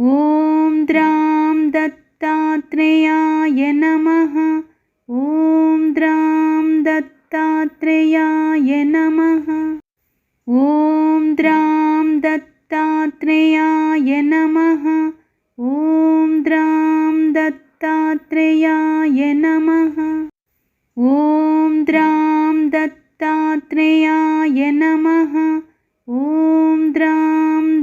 ॐ द्रां दत्तात्रेयाय नमः। ॐ द्रां दत्तात्रेयाय नमः। ॐ द्रां दत्तात्रेयाय नमः। ॐ द्रां दत्तात्रेयाय नमः। ॐ द्रां दत्तात्रेयाय नमः ॐ द्रां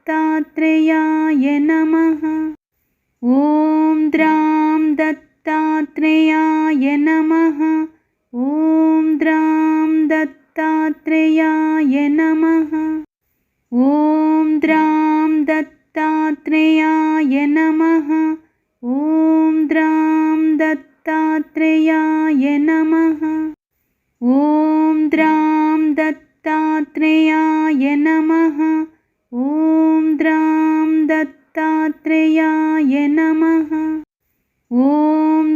दत्तात्रेयाय नमः। ॐ द्रां दत्तात्रेयाय नमः। ॐ द्रां दत्तात्रेयाय नमः। ॐ द्रां दत्तात्रेयाय नमः। ॐ द्रां दत्तात्रेयाय नमः। ॐ द्रां दत्तात्रेयाय नमः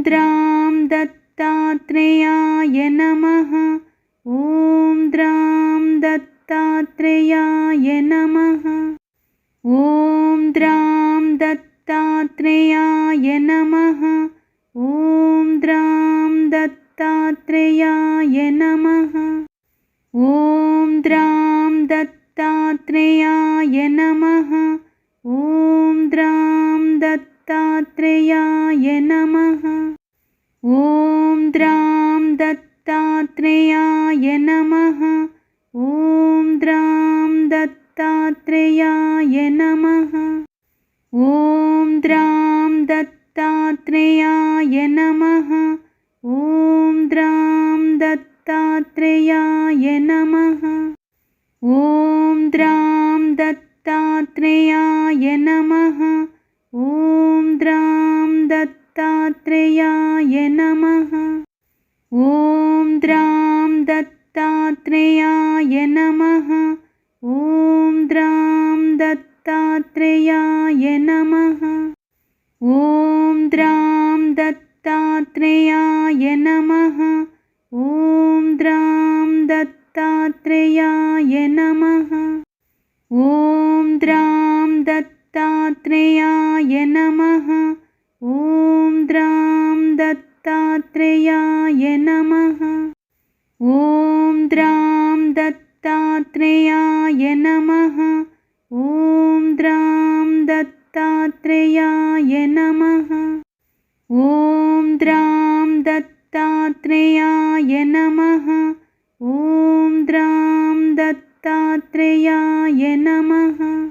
द्रां दत्तात्रेयाय नमः ॐ द्रां दत्तात्रेयाय नमः ॐ द्रां दत्तात्रेयाय नमः ॐ द्रां दत्तात्रेयाय नमः ॐ द्रां दत्तात्रेयाय नमः ॐ द्रां दत्तात्रेयाय नमः ॐ द्रां दत्तात्रेयाय नमः। ॐ द्रां दत्तात्रेयाय नमः। ॐ द्रां दत्तात्रेयाय नमः। ॐ द्रां दत्तात्रेयाय नमः। ॐ द्रां दत्तात्रेयाय नमः। ॐ द्रां दत्तात्रेयाय ನಾಯನ दत्तात्रेयाय नमः। ॐ द्रां दत्तात्रेयाय नमः।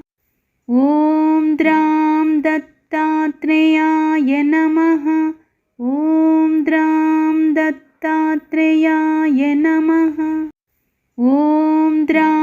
ॐ द्रां दत्तात्रेयाय नमः। ॐ द्रां दत्तात्रेयाय नमः। ॐ द्रां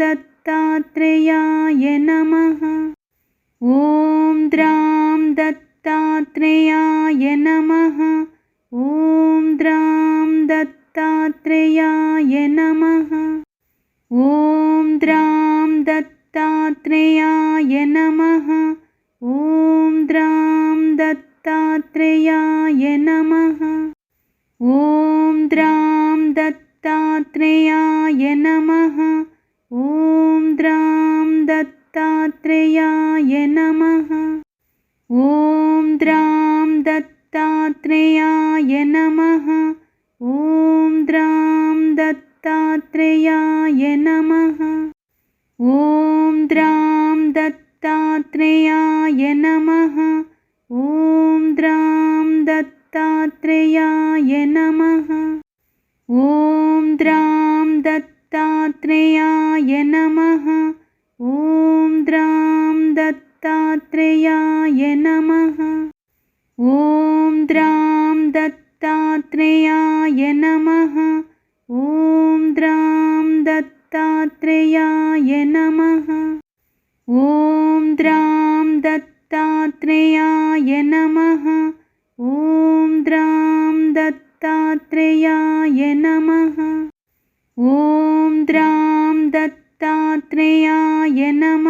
दत्तात्रेयाय नमः। ॐ द्रां दत्तात्रेयाय नमः। ॐ द्रां दत्तात्रेयाय नमः। ॐ द्रां दत्तात्रेयाय नमः। ॐ द्रां दत्तात्रेयाय नमः। ॐ द्रां दत्तात्रेयाय नमः। द्रां दत्तात्रेयाय नमः। ॐ द्रां दत्तात्रेयाय नमः। ॐ द्रां दत्तात्रेयाय नमः। ॐ द्रां दत्तात्रेयाय नमः। ॐ द्रां दत्तात्रेयाय नमः दत्तात्रेयाय नमः। ॐ द्रां दत्तात्रेयाय नमः। ॐ द्रां दत्तात्रेयाय नमः। ॐ द्रां दत्तात्रेयाय नमः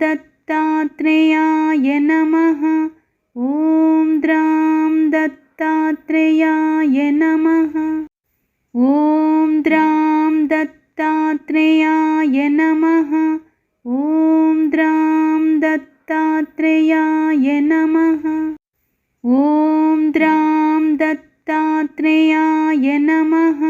दत्तात्रेयाय नमः। ॐ द्रां दत्तात्रेयाय नमः। ॐ द्रां दत्तात्रेयाय नमः। ॐ द्रां दत्तात्रेयाय नमः। ॐ द्रां दत्तात्रेयाय नमः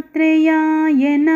पुत्रयायन